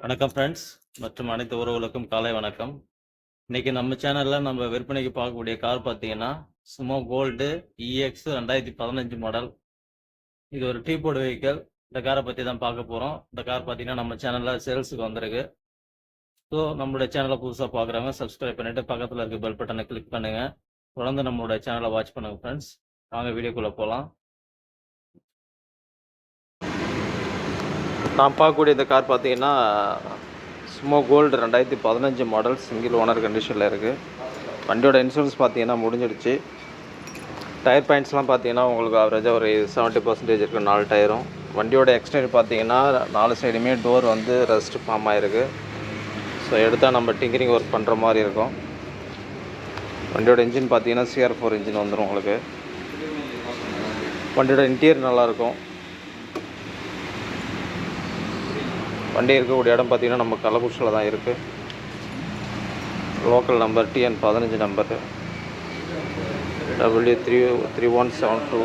வணக்கம் ஃப்ரெண்ட்ஸ் மற்றும் அனைத்து உறவுகளுக்கும் காலை வணக்கம். இன்னைக்கு நம்ம சேனலில் நம்ம விற்பனைக்கு பார்க்கக்கூடிய கார் பார்த்தீங்கன்னா சுமோ கோல்டு இஎக்ஸ் ரெண்டாயிரத்தி பதினஞ்சு மாடல் இது ஒரு டீ போர்டு வெஹிக்கிள் இந்த காரை பற்றி தான் பார்க்க போகிறோம் இந்த கார் பார்த்தீங்கன்னா நம்ம சேனலில் சேல்ஸுக்கு வந்திருக்கு. ஸோ நம்மளுடைய சேனலை புதுசாக பார்க்குறவங்க சப்ஸ்கிரைப் பண்ணிவிட்டு பக்கத்தில் இருக்க பெல் பட்டனை கிளிக் பண்ணுங்கள் தொடர்ந்து நம்மளோட சேனலை வாட்ச் பண்ணுங்கள் ஃப்ரெண்ட்ஸ் வாங்க வீடியோக்குள்ளே போகலாம் நான் பார்க்கக்கூடிய இந்த கார் பார்த்தீங்கன்னா சுமோ கோல்டு ரெண்டாயிரத்தி பதினஞ்சு மாடல் சிங்கிள் ஓனர் கண்டிஷனில் இருக்குது வண்டியோட இன்சூரன்ஸ் பார்த்தீங்கன்னா முடிஞ்சிடுச்சு. டயர் பாயிண்ட்ஸ்லாம் பார்த்தீங்கன்னா உங்களுக்கு ஆவரேஜாக ஒரு செவன்ட்டி பர்சன்டேஜ் இருக்குது நாலு டயரும் வண்டியோட எக்ஸ்டீரியர் பார்த்தீங்கன்னா நாலு சைடுமே டோர் வந்து ரெஸ்ட் ஃபார்ம் ஆகிருக்கு ஸோ எடுத்தால் நம்ம டிங்கரிங் ஒர்க் பண்ணுற மாதிரி இருக்கும். வண்டியோட இன்ஜின் பார்த்தீங்கன்னா சிஆர் ஃபோர் இன்ஜின் வந்துடும் உங்களுக்கு. வண்டியோட இன்டீரியர் நல்லாயிருக்கும் வண்டி இருக்கக்கூடிய இடம் பார்த்தீங்கன்னா நம்ம கள்ளக்குறிச்சியில் தான் இருக்குது லோக்கல் நம்பர் டிஎன் பதினஞ்சு number W three three one seven two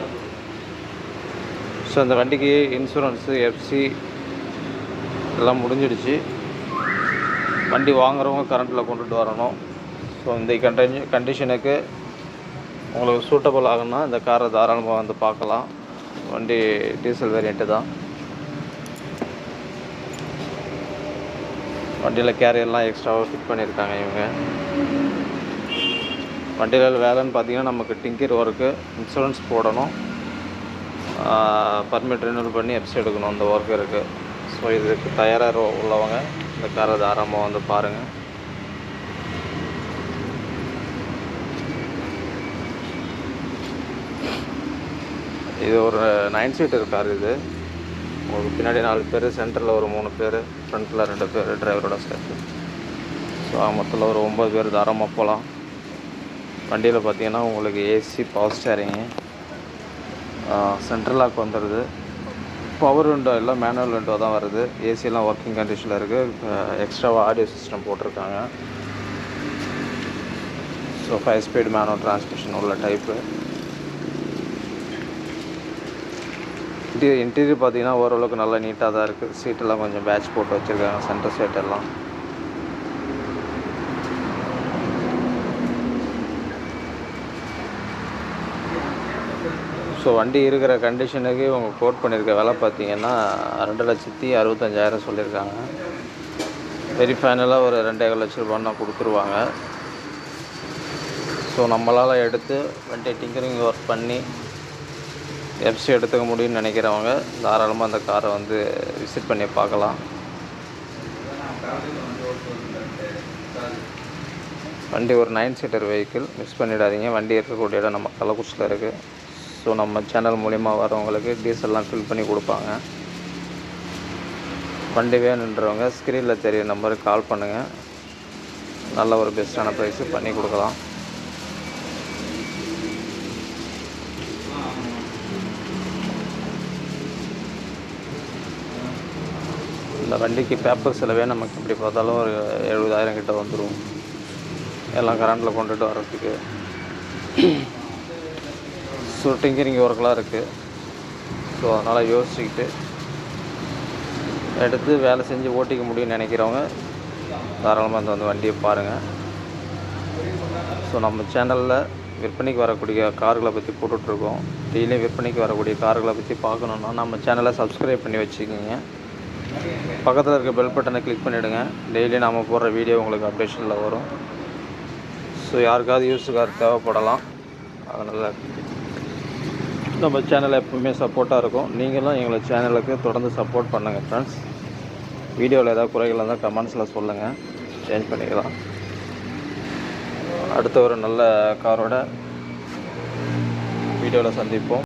so அந்த வண்டிக்கு இன்சூரன்ஸு எஃப்சி எல்லாம் முடிஞ்சிடுச்சு. வண்டி வாங்குறவங்க கரண்ட்டில் கொண்டுட்டு வரணும். ஸோ இந்த கண்டி கண்டிஷனுக்கு உங்களுக்கு சூட்டபுள் ஆகுன்னா இந்த காரை தாராளமாக வந்து பார்க்கலாம். வண்டி டீசல் வேரியண்ட்டு தான். வண்டியில் கேரியர்லாம் எக்ஸ்ட்ராவாக ஃபிட் பண்ணியிருக்காங்க இவங்க. வண்டியில் வேலைன்னு பார்த்தீங்கன்னா நமக்கு டிங்கர் ஒர்க்கு இன்சூரன்ஸ் போடணும். பர்மிட் ரினியூல் பண்ணி எப்சி எடுக்கணும். அந்த ஒர்க் இருக்குது ஸோ இதுக்கு தயாராக உள்ளவங்க இந்த காரை தாராளமாக வந்து பாருங்கள் இது ஒரு நைன் சீட்டர் கார் இது. உங்களுக்கு பின்னாடி நாலு பேர் சென்டரில் ஒரு மூணு பேர் ஃப்ரண்ட்டில் ரெண்டு பேர் டிரைவரோட சேர்த்து ஸோ மொத்தத்தில் ஒரு ஒம்பது பேர் தாராளமாக போகலாம் வண்டியில் பார்த்தீங்கன்னா உங்களுக்கு AC power steering central lock வந்துடுது பவர் விண்டோ எல்லாம் மேனுவல் விண்டோ தான் வருது. ஏசிலாம் ஒர்க்கிங் கண்டிஷனில் இருக்குது எக்ஸ்ட்ராவாக ஆடியோ சிஸ்டம் போட்டிருக்காங்க. So five speed manual transmission உள்ள டைப்பு இன்டீரியர் இன்டீரியர் பார்த்தீங்கன்னா ஓரளவுக்கு நல்லா நீட்டாக தான் இருக்குது சீட்டெல்லாம் கொஞ்சம் பேட்ச் போட்டு வச்சுருக்காங்க. சென்டர் சீட் எல்லாம். ஸோ வண்டி இருக்கிற கண்டிஷனுக்கு இவங்க கோட் பண்ணியிருக்க விலை பார்த்தீங்கன்னா ரெண்டு லட்சத்தி அறுபத்தஞ்சாயிரம் சொல்லியிருக்காங்க. வெரி ஃபைனலாக ஒரு ரெண்டே லட்ச ரூபான்னா கொடுத்துருவாங்க. ஸோ நம்மளால் எடுத்து வண்டி டிங்கரிங் ஒர்க் பண்ணி எஃப்சி எடுத்துக்க முடியும்னு நினைக்கிறவங்க தாராளமாக அந்த காரை வந்து விசிட் பண்ணி பார்க்கலாம். வண்டி ஒரு நைன் சீட்டர் வெஹிக்கிள் மிஸ் பண்ணிடாதீங்க. வண்டி இருக்கக்கூடிய இடம் நம்ம கள்ளக்குறிச்சியில் இருக்குது ஸோ நம்ம சேனல் மூலிமா வரவங்களுக்கு டீசல்லாம் ஃபில் பண்ணி கொடுப்பாங்க. வண்டி வேணுன்றவங்க ஸ்க்ரீனில் தெரிய நம்பருக்கு கால் பண்ணுங்கள் நல்ல ஒரு பெஸ்ட்டான ப்ரைஸு பண்ணி கொடுக்கலாம். இந்த வண்டிக்கு பேப்பர் செலவே நமக்கு எப்படி பார்த்தாலும் ஒரு எழுபதாயிரம் கிட்ட வந்துடும் எல்லாம் கரண்டில் கொண்டுட்டு வர்றதுக்கு. ஸோ டிங்கரிங் ஒர்க்கெலாம் இருக்குது ஸோ அதனால் யோசிச்சுக்கிட்டு எடுத்து வேலை செஞ்சு ஓட்டிக்க முடியும்னு நினைக்கிறவங்க தாராளமாக இந்த வந்து வண்டியை பாருங்கள் ஸோ நம்ம சேனலில் விற்பனைக்கு வரக்கூடிய கார்களை பற்றி போட்டுட்ருக்கோம் டெய்லியும் விற்பனைக்கு வரக்கூடிய கார்களை பற்றி பார்க்கணுன்னா நம்ம சேனலை சப்ஸ்கிரைப் பண்ணி வச்சுக்கோங்க. பக்கத்தில் இருக்க பெல் பட்டனை கிளிக் பண்ணிவிடுங்க டெய்லி நாம் போடுற வீடியோ உங்களுக்கு அப்டேஷனில் வரும். ஸோ யாருக்காவது யூஸுக்காக தேவைப்படலாம். அதனால் நம்ம சேனல் எப்பவுமே சப்போர்ட்டாக இருக்கும். நீங்களும் எங்களை சேனலுக்கு தொடர்ந்து சப்போர்ட் பண்ணுங்கள் ஃப்ரெண்ட்ஸ் வீடியோவில் ஏதாவது குறைகள் இருந்தால் கமெண்ட்ஸில் சொல்லுங்கள் சேஞ்ச் பண்ணிக்கலாம். அடுத்த ஒரு நல்ல காரோட வீடியோவில் சந்திப்போம்.